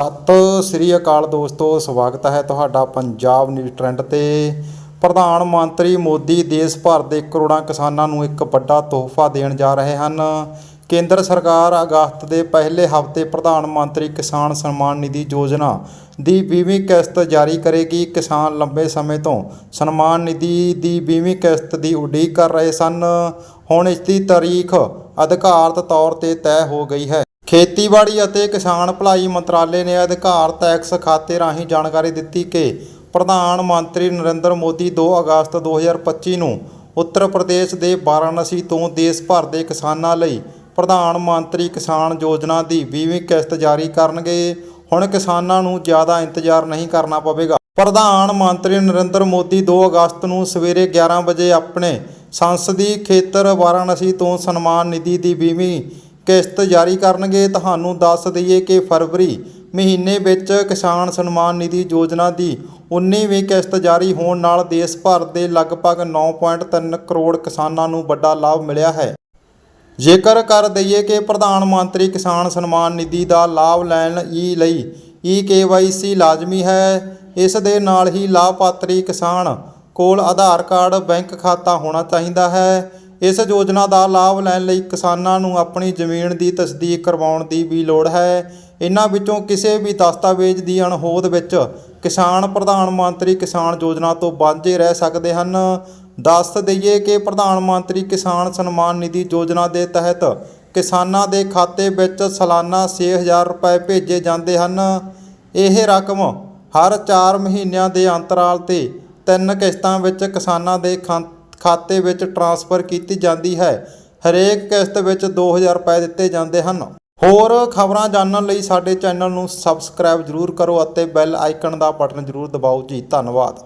ਸਤਿ ਸ੍ਰੀ ਅਕਾਲ ਦੋਸਤੋ, ਸਵਾਗਤ ਹੈ ਤੁਹਾਡਾ ਪੰਜਾਬ ਨਿਊਜ਼ ਟ੍ਰੈਂਡ ਤੇ। ਪ੍ਰਧਾਨ ਮੰਤਰੀ ਮੋਦੀ ਦੇਸ਼ ਭਰ ਦੇ ਕਰੋੜਾਂ ਕਿਸਾਨਾਂ ਨੂੰ ਇੱਕ ਵੱਡਾ ਤੋਹਫਾ ਦੇਣ ਜਾ ਰਹੇ ਹਨ। ਕੇਂਦਰ ਸਰਕਾਰ ਅਗਸਤ ਦੇ ਪਹਿਲੇ ਹਫ਼ਤੇ ਪ੍ਰਧਾਨ ਮੰਤਰੀ ਕਿਸਾਨ ਸਨਮਾਨ ਨਿਧੀ ਯੋਜਨਾ ਦੀ 20ਵੀਂ ਕਿਸ਼ਤ ਜਾਰੀ ਕਰੇਗੀ। ਕਿਸਾਨ ਲੰਬੇ ਸਮੇਂ ਤੋਂ ਸਨਮਾਨ ਨਿਧੀ ਦੀ 20ਵੀਂ ਕਿਸ਼ਤ ਦੀ ਉਡੀਕ ਕਰ ਰਹੇ ਸਨ। ਹੁਣ ਇਸ ਦੀ ਤਾਰੀਖ ਅਧਿਕਾਰਤ ਤੌਰ ਤੇ ਤੈਅ ਹੋ ਗਈ ਹੈ। ਖੇਤੀਬਾੜੀ ਅਤੇ ਕਿਸਾਨ ਭਲਾਈ ਮੰਤਰਾਲੇ ਨੇ ਅਧਿਕਾਰ ਟੈਕਸ ਖਾਤੇ ਰਾਹੀਂ ਜਾਣਕਾਰੀ ਦਿੱਤੀ ਕਿ ਪ੍ਰਧਾਨ ਮੰਤਰੀ ਨਰਿੰਦਰ ਮੋਦੀ 2 ਅਗਸਤ 2025 ਨੂੰ ਉੱਤਰ ਪ੍ਰਦੇਸ਼ ਦੇ ਵਾਰਾਣਸੀ ਤੋਂ ਦੇਸ਼ ਭਰ ਦੇ ਕਿਸਾਨਾਂ ਲਈ ਪ੍ਰਧਾਨ ਮੰਤਰੀ ਕਿਸਾਨ ਯੋਜਨਾ ਦੀ 20ਵੀਂ ਕਿਸ਼ਤ ਜਾਰੀ ਕਰਨਗੇ। ਹੁਣ ਕਿਸਾਨਾਂ ਨੂੰ ਜ਼ਿਆਦਾ ਇੰਤਜ਼ਾਰ ਨਹੀਂ ਕਰਨਾ ਪਵੇਗਾ। ਪ੍ਰਧਾਨ ਮੰਤਰੀ ਨਰਿੰਦਰ ਮੋਦੀ 2 ਅਗਸਤ ਨੂੰ ਸਵੇਰੇ 11 ਵਜੇ ਆਪਣੇ ਸੰਸਦੀ ਖੇਤਰ ਵਾਰਾਣਸੀ ਤੋਂ ਸਨਮਾਨ ਨਿਧੀ ਦੀ 20ਵੀਂ ਕਿਸ਼ਤ ਜਾਰੀ ਕਰਨਗੇ, ਤੁਹਾਨੂੰ ਦੱਸ ਦਈਏ ਕਿ ਫਰਵਰੀ ਮਹੀਨੇ ਵਿੱਚ ਕਿਸਾਨ ਸਨਮਾਨ ਨਿਧੀ ਯੋਜਨਾ ਦੀ 19ਵੀਂ ਕਿਸ਼ਤ ਜਾਰੀ ਹੋਣ ਨਾਲ ਦੇਸ਼ ਭਰ ਦੇ ਲਗਭਗ 9.3 ਕਰੋੜ ਕਿਸਾਨਾਂ ਨੂੰ ਵੱਡਾ ਲਾਭ ਮਿਲਿਆ ਹੈ। ਜੇਕਰ ਕਰ ਦਈਏ ਕਿ ਪ੍ਰਧਾਨ ਮੰਤਰੀ ਕਿਸਾਨ ਸਨਮਾਨ ਨਿਧੀ ਦਾ ਲਾਭ ਲੈਣ ਈ ਲਈ ਈ KYC ਲਾਜ਼ਮੀ ਹੈ, ਇਸ ਦੇ ਨਾਲ ਹੀ ਲਾਭਪਾਤਰੀ ਕਿਸਾਨ ਕੋਲ ਆਧਾਰ ਕਾਰਡ, ਬੈਂਕ ਖਾਤਾ ਹੋਣਾ ਚਾਹੀਦਾ ਹੈ। ਇਸ ਯੋਜਨਾ ਦਾ ਲਾਭ ਲੈਣ ਲਈ ਕਿਸਾਨਾਂ ਨੂੰ ਆਪਣੀ ਜ਼ਮੀਨ ਦੀ ਤਸਦੀਕ ਕਰਵਾਉਣ ਦੀ ਵੀ ਲੋੜ ਹੈ। ਇਹਨਾਂ ਵਿੱਚੋਂ ਕਿਸੇ ਵੀ ਦਸਤਾਵੇਜ਼ ਦੀ ਅਣਹੋਂਦ ਵਿੱਚ ਕਿਸਾਨ ਪ੍ਰਧਾਨ ਮੰਤਰੀ ਕਿਸਾਨ ਯੋਜਨਾ ਤੋਂ ਵਾਂਝੇ ਰਹਿ ਸਕਦੇ ਹਨ। ਦੱਸ ਦਈਏ ਕਿ ਪ੍ਰਧਾਨ ਮੰਤਰੀ ਕਿਸਾਨ ਸਨਮਾਨ ਨਿਧੀ ਯੋਜਨਾ ਦੇ ਤਹਿਤ ਕਿਸਾਨਾਂ ਦੇ ਖਾਤੇ ਵਿੱਚ ਸਾਲਾਨਾ 6000 ਰੁਪਏ ਭੇਜੇ ਜਾਂਦੇ ਹਨ। ਇਹ ਰਕਮ ਹਰ 4 ਮਹੀਨਿਆਂ ਦੇ ਅੰਤਰਾਲ ਤੇ ਤਿੰਨ ਕਿਸ਼ਤਾਂ ਵਿੱਚ ਕਿਸਾਨਾਂ ਦੇ ਖਾਂ- ਖਾਤੇ ਵਿੱਚ ਟ੍ਰਾਂਸਫਰ ਕੀਤੀ ਜਾਂਦੀ ਹੈ। ਹਰੇਕ ਕਿਸ਼ਤ ਵਿੱਚ 2000 ਰੁਪਏ ਦਿੱਤੇ ਜਾਂਦੇ ਹਨ। ਹੋਰ ਖਬਰਾਂ ਜਾਣਨ ਲਈ ਸਾਡੇ ਚੈਨਲ ਨੂੰ ਸਬਸਕ੍ਰਾਈਬ ਜ਼ਰੂਰ ਕਰੋ ਅਤੇ ਬੈਲ ਆਈਕਨ ਦਾ ਬਟਨ ਜ਼ਰੂਰ ਦਬਾਓ। ਜੀ, ਧੰਨਵਾਦ।